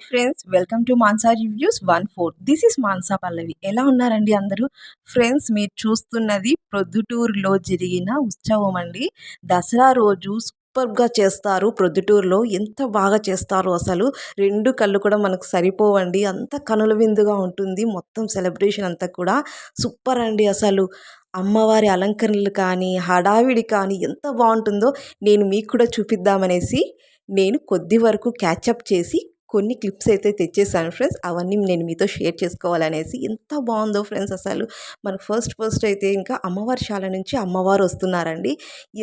Hi friends welcome to Mansa reviews one four this is Mansa Pallavi ఎలా ఉన్నారండి అందరూ? Friends మీరు చూస్తున్నది ప్రొద్దుటూరులో జరిగిన ఉత్సవం అండి. దసరా రోజు సూపర్గా చేస్తారు. ప్రొద్దుటూరులో ఎంత బాగా చేస్తారు అసలు రెండు కళ్ళు కూడా మనకు సరిపోవండి. అంత కనుల విందుగా ఉంటుంది. మొత్తం సెలబ్రేషన్ అంతా కూడా సూపర్ అండి అసలు. అమ్మవారి అలంకరణలు కానీ హడావిడి కానీ ఎంత బాగుంటుందో నేను మీకు కూడా చూపిద్దామనేసి నేను కొద్ది వరకు క్యాచప్ చేసి కొన్ని క్లిప్స్ అయితే తెచ్చేసాను ఫ్రెండ్స్. అవన్నీ నేను మీతో షేర్ చేసుకోవాలనేసి. ఎంత బాగుందో ఫ్రెండ్స్ అసలు. మనకు ఫస్ట్ ఫస్ట్ అయితే ఇంకా అమ్మవారి శాల నుంచి అమ్మవారు వస్తున్నారండి.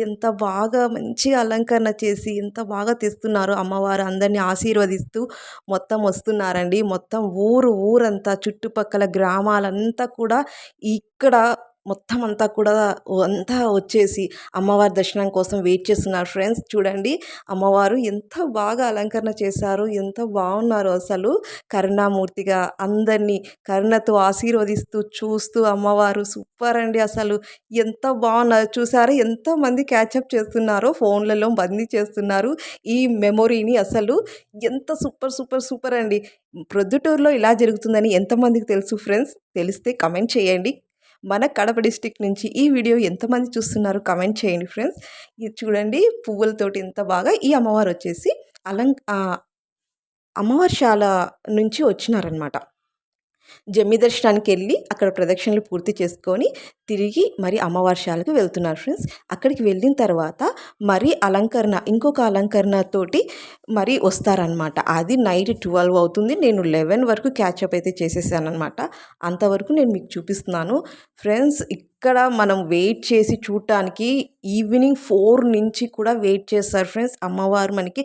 ఎంత బాగా మంచిగా అలంకరణ చేసి ఎంత బాగా తెస్తున్నారు అమ్మవారు. అందరినీ ఆశీర్వదిస్తూ మొత్తం వస్తున్నారండి. మొత్తం ఊరు ఊరంతా చుట్టుపక్కల గ్రామాలంతా కూడా ఇక్కడ మొత్తం అంతా కూడా అంతా వచ్చేసి అమ్మవారి దర్శనం కోసం వెయిట్ చేస్తున్నారు. ఫ్రెండ్స్ చూడండి అమ్మవారు ఎంత బాగా అలంకరణ చేశారు ఎంత బాగున్నారు అసలు. కరుణామూర్తిగా అందరినీ కరుణతో ఆశీర్వదిస్తూ చూస్తూ అమ్మవారు సూపర్ అండి అసలు. ఎంత బాగున్నారు చూసారా? ఎంతమంది క్యాచప్ చేస్తున్నారో ఫోన్లలో బందీ చేస్తున్నారు. ఈ మెమొరీని అసలు ఎంత సూపర్ సూపర్ సూపర్ అండి. ప్రొద్దుటూరులో ఇలా జరుగుతుందని ఎంతమందికి తెలుసు? ఫ్రెండ్స్ తెలిస్తే కమెంట్ చేయండి. మన కడప డిస్టిక్ నుంచి ఈ వీడియో ఎంతమంది చూస్తున్నారు కమెంట్ చేయండి ఫ్రెండ్స్. ఇది చూడండి పువ్వులతోటి ఎంత బాగా ఈ అమ్మవారు వచ్చేసి అలం అమ్మవారి శాల నుంచి వచ్చినారనమాట జమ్మి దర్శనానికి వెళ్ళి అక్కడ ప్రదక్షిణలు పూర్తి చేసుకొని తిరిగి మరి అమ్మవార్షాలకు వెళ్తున్నారు ఫ్రెండ్స్. అక్కడికి వెళ్ళిన తర్వాత మరి అలంకరణ ఇంకొక అలంకరణతోటి మరి వస్తారనమాట అది నైట్ ట్వెల్వ్ అవుతుంది. నేను లెవెన్ వరకు క్యాచప్ అయితే చేసేసాను అనమాట అంతవరకు నేను మీకు చూపిస్తున్నాను. ఫ్రెండ్స్ ఇక్కడ మనం వెయిట్ చేసి చూడటానికి ఈవినింగ్ ఫోర్ నుంచి కూడా వెయిట్ చేస్తారు ఫ్రెండ్స్. అమ్మవారు మనకి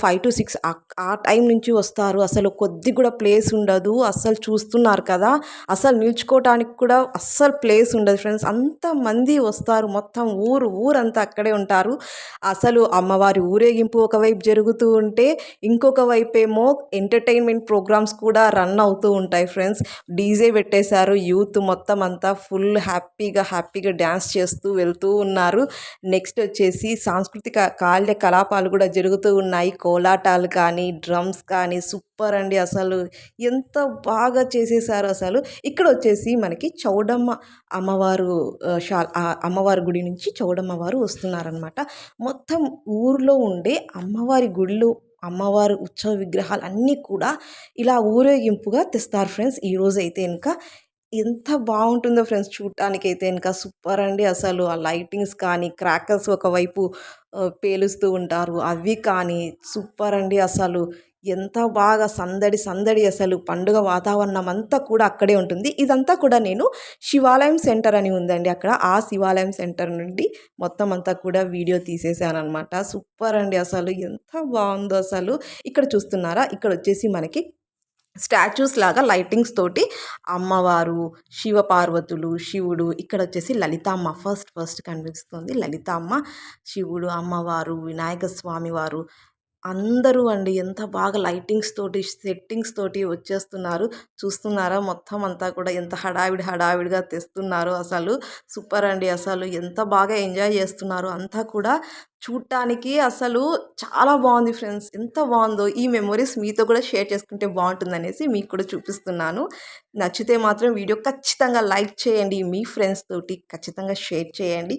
ఫైవ్ టు సిక్స్ ఆ టైం నుంచి వస్తారు. అసలు కొద్ది కూడా ప్లేస్ ఉండదు. అస్సలు చూస్తున్నారు కదా. అసలు నిల్చుకోవటానికి కూడా అస్సలు ప్లేస్ ఉండదు ఫ్రెండ్స్. అంతమంది వస్తారు. మొత్తం ఊరు ఊరంతా అక్కడే ఉంటారు. అసలు అమ్మవారి ఊరేగింపు ఒకవైపు జరుగుతూ ఉంటే ఇంకొక వైపు ఏమో ఎంటర్టైన్మెంట్ ప్రోగ్రామ్స్ కూడా రన్ అవుతూ ఉంటాయి ఫ్రెండ్స్. డీజే పెట్టేశారు. యూత్ మొత్తం అంతా ఫుల్ హ్యాపీ హ్యాపీగా హ్యాపీగా డ్యాన్స్ చేస్తూ వెళ్తూ ఉన్నారు. నెక్స్ట్ వచ్చేసి సాంస్కృతిక కాల్య కలాపాలు కూడా జరుగుతూ ఉన్నాయి. కోలాటాలు కానీ డ్రమ్స్ కానీ సూపర్ అండి అసలు. ఎంత బాగా చేసేసారు అసలు. ఇక్కడ వచ్చేసి మనకి చౌడమ్మ అమ్మవారు షా అమ్మవారి గుడి నుంచి చౌడమ్మ వారు వస్తున్నారనమాట మొత్తం ఊర్లో ఉండే అమ్మవారి గుళ్ళు అమ్మవారి ఉత్సవ విగ్రహాలు అన్నీ కూడా ఇలా ఊరేగింపుగా తెస్తారు ఫ్రెండ్స్. ఈరోజు అయితే ఇంకా ఎంత బాగుంటుందో ఫ్రెండ్స్ చూడటానికి అయితే ఇంకా సూపర్ అండి అసలు. ఆ లైటింగ్స్ కానీ క్రాకర్స్ ఒకవైపు పేలుస్తూ ఉంటారు. అవి కానీ సూపర్ అండి అసలు. ఎంత బాగా సందడి సందడి అసలు. పండుగ వాతావరణం అంతా కూడా అక్కడే ఉంటుంది. ఇదంతా కూడా నేను శివాలయం సెంటర్ అని ఉందండి అక్కడ. ఆ శివాలయం సెంటర్ నుండి మొత్తం అంతా కూడా వీడియో తీసేసాను అనమాట సూపర్ అండి అసలు. ఎంత బాగుందో అసలు. ఇక్కడ చూస్తున్నారా? ఇక్కడ వచ్చేసి మనకి స్టాచ్యూస్ లాగా లైటింగ్స్ తోటి అమ్మవారు శివపార్వతులు శివుడు ఇక్కడ వచ్చేసి లలితామ్మ ఫస్ట్ ఫస్ట్ కనిపిస్తుంది. లలితామ్మ శివుడు అమ్మవారు వినాయక స్వామి వారు అందరూ అండి ఎంత బాగా లైటింగ్స్ తోటి సెట్టింగ్స్ తోటి వచ్చేస్తున్నారు. చూస్తున్నారా? మొత్తం అంతా కూడా ఎంత హడావిడి హడావిడిగా తెస్తున్నారు అసలు. సూపర్ అండి అసలు. ఎంత బాగా ఎంజాయ్ చేస్తున్నారు అంతా కూడా. చూడటానికి అసలు చాలా బాగుంది ఫ్రెండ్స్. ఎంత బాగుందో ఈ మెమొరీస్ మీతో కూడా షేర్ చేసుకుంటే బాగుంటుంది అనేసి మీకు కూడా చూపిస్తున్నాను. నచ్చితే మాత్రం వీడియో ఖచ్చితంగా లైక్ చేయండి. మీ ఫ్రెండ్స్ తోటి ఖచ్చితంగా షేర్ చేయండి.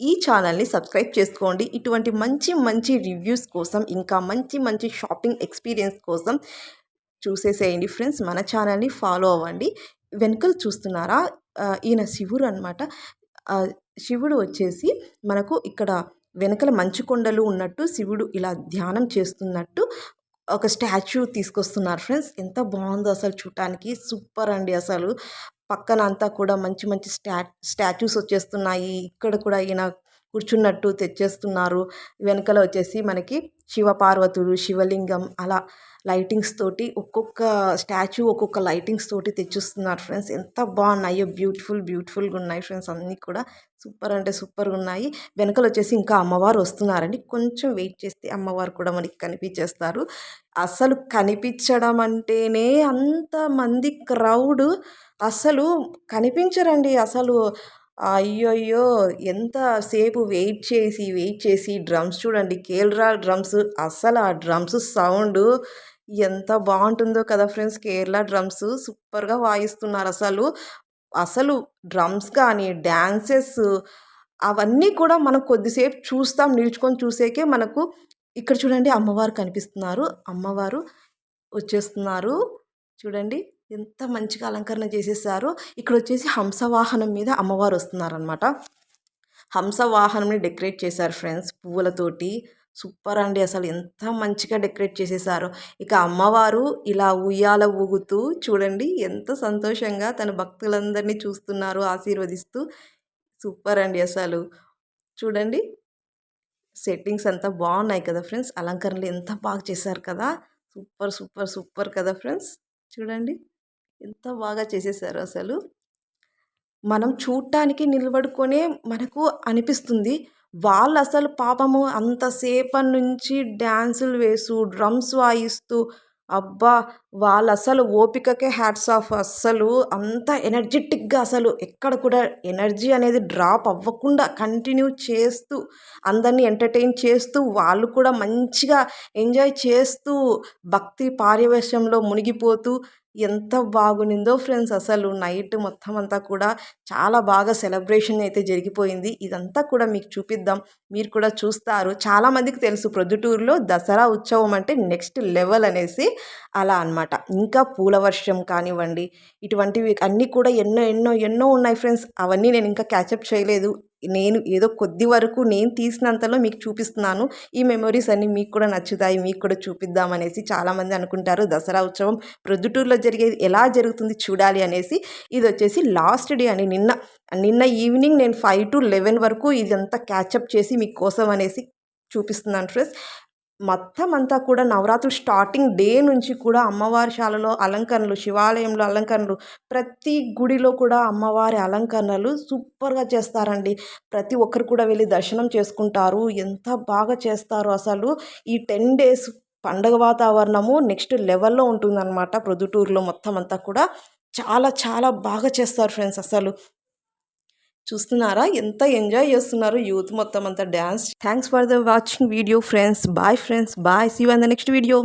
ఈ ఛానల్ని సబ్స్క్రైబ్ చేసుకోండి. ఇటువంటి మంచి మంచి రివ్యూస్ కోసం ఇంకా మంచి మంచి షాపింగ్ ఎక్స్పీరియన్స్ కోసం చూసేసేయండి ఫ్రెండ్స్. మన ఛానల్ని ఫాలో అవ్వండి. వెనుకలు చూస్తున్నారా? ఈయన శివుడు అనమాట శివుడు వచ్చేసి మనకు ఇక్కడ వెనకల మంచు కొండలు ఉన్నట్టు శివుడు ఇలా ధ్యానం చేస్తున్నట్టు ఒక స్టాచ్యూ తీసుకొస్తున్నారు ఫ్రెండ్స్. ఎంత బాగుందో అసలు చూడటానికి. సూపర్ అండి అసలు. పక్కన అంతా కూడా మంచి మంచి స్టా స్టాచ్యూస్ వచ్చేస్తున్నాయి. ఇక్కడ కూడా ఈయన కూర్చున్నట్టు తెచ్చేస్తున్నారు. వెనకాల వచ్చేసి మనకి శివపార్వతుడు శివలింగం అలా లైటింగ్స్ తోటి ఒక్కొక్క స్టాచ్యూ ఒక్కొక్క లైటింగ్స్ తోటి తెచ్చిస్తున్నారు ఫ్రెండ్స్ ఎంత బాగున్నాయో బ్యూటిఫుల్ బ్యూటిఫుల్గా ఉన్నాయి ఫ్రెండ్స్ అన్నీ కూడా సూపర్ అంటే సూపర్గా ఉన్నాయి. వెనకలు వచ్చేసి ఇంకా అమ్మవారు వస్తున్నారండి. కొంచెం వెయిట్ చేస్తే అమ్మవారు కూడా మనకి కనిపించేస్తారు. అసలు కనిపించడం అంటేనే అంతమంది క్రౌడ్ అసలు కనిపించరండి. అసలు అయ్యయ్యో! ఎంతసేపు వెయిట్ చేసి వెయిట్ చేసి డ్రమ్స్ చూడండి. కేరళ డ్రమ్స్ అసలు ఆ డ్రమ్స్ సౌండ్ ఎంత బాగుంటుందో కదా ఫ్రెండ్స్. కేరళ డ్రమ్స్ సూపర్గా వాయిస్తున్నారు అసలు. అసలు డ్రమ్స్ కానీ డ్యాన్సెస్ అవన్నీ కూడా మనం కొద్దిసేపు చూస్తాం నిల్చుకొని చూసేకే మనకు ఇక్కడ చూడండి అమ్మవారు కనిపిస్తున్నారు. అమ్మవారు వచ్చేస్తున్నారు. చూడండి. ఎంత మంచిగా అలంకరణ చేసేసారు. ఇక్కడ వచ్చేసి హంసవాహనం మీద అమ్మవారు వస్తున్నారనమాట హంసవాహనంని డెకరేట్ చేశారు ఫ్రెండ్స్ పువ్వులతోటి. సూపర్ అండి అసలు ఎంత మంచిగా డెకరేట్ చేసేసారో. ఇక అమ్మవారు ఇలా ఉయ్యాల ఊగుతూ చూడండి ఎంత సంతోషంగా తన భక్తులందరినీ చూస్తున్నారు ఆశీర్వదిస్తూ. సూపర్ అండి అసలు. చూడండి. సెట్టింగ్స్ అంతా బాగున్నాయి కదా ఫ్రెండ్స్. అలంకరణలు ఎంత బాగా చేశారు కదా. సూపర్ సూపర్ సూపర్ కదా ఫ్రెండ్స్. చూడండి. ఎంత బాగా చేసేసారు అసలు. మనం చూడటానికి నిలబడుకొనే మనకు అనిపిస్తుంది. వాళ్ళు అసలు పాపము అంతసేపటి నుంచి డ్యాన్సులు వేస్తూ డ్రమ్స్ వాయిస్తూ అబ్బా! వాళ్ళు అసలు ఓపికకే హ్యాట్స్ ఆఫ్ అస్సలు అంత ఎనర్జెటిక్గా అసలు ఎక్కడ కూడా ఎనర్జీ అనేది డ్రాప్ అవ్వకుండా కంటిన్యూ చేస్తూ అందరినీ ఎంటర్టైన్ చేస్తూ వాళ్ళు కూడా మంచిగా ఎంజాయ్ చేస్తూ భక్తి పార్యవేశంలో మునిగిపోతూ ఎంత బాగునిందో ఫ్రెండ్స్. అసలు నైట్ మొత్తం అంతా కూడా చాలా బాగా సెలబ్రేషన్ అయితే జరిగిపోయింది. ఇదంతా కూడా మీకు చూపిద్దాం. మీరు కూడా చూస్తారు. చాలామందికి తెలుసు ప్రొద్దుటూరులో దసరా ఉత్సవం అంటే నెక్స్ట్ లెవెల్ అనేసి అలా అనమాట ఇంకా పూల వర్షం కానివ్వండి ఇటువంటివి అన్నీ కూడా ఎన్నో ఎన్నో ఎన్నో ఉన్నాయి ఫ్రెండ్స్. అవన్నీ నేను ఇంకా క్యాచప్ చేయలేదు. నేను ఏదో కొద్ది వరకు నేను తీసినంతలో మీకు చూపిస్తున్నాను. ఈ మెమొరీస్ అన్నీ మీకు కూడా నచ్చుతాయి మీకు కూడా చూపిద్దాం అనేసి చాలామంది అనుకుంటారు. దసరా ఉత్సవం ప్రొద్దుటూరులో జరిగేది ఎలా జరుగుతుంది చూడాలి అనేసి ఇది వచ్చేసి లాస్ట్ డే అని నిన్న నిన్న ఈవినింగ్ నేను ఫైవ్ టు లెవెన్ వరకు ఇదంతా క్యాచప్ చేసి మీకోసం అనేసి చూపిస్తున్నాను ఫ్రెండ్స్. మొత్తం అంతా కూడా నవరాత్రులు స్టార్టింగ్ డే నుంచి కూడా అమ్మవారి శాలలో అలంకరణలు శివాలయంలో అలంకరణలు ప్రతి గుడిలో కూడా అమ్మవారి అలంకరణలు సూపర్గా చేస్తారండి. ప్రతి ఒక్కరు కూడా వెళ్ళి దర్శనం చేసుకుంటారు. ఎంత బాగా చేస్తారో అసలు ఈ టెన్ డేస్ పండగ వాతావరణము నెక్స్ట్ లెవెల్లో ఉంటుందన్నమాట. ప్రొద్దుటూరులో మొత్తం అంతా కూడా చాలా చాలా బాగా చేస్తారు ఫ్రెండ్స్ అసలు. చూస్తున్నారా? ఎంత ఎంజాయ్ చేస్తున్నారు యూత్ మొత్తం అంతా dance thanks for the watching video friends bye friends bye see you the next video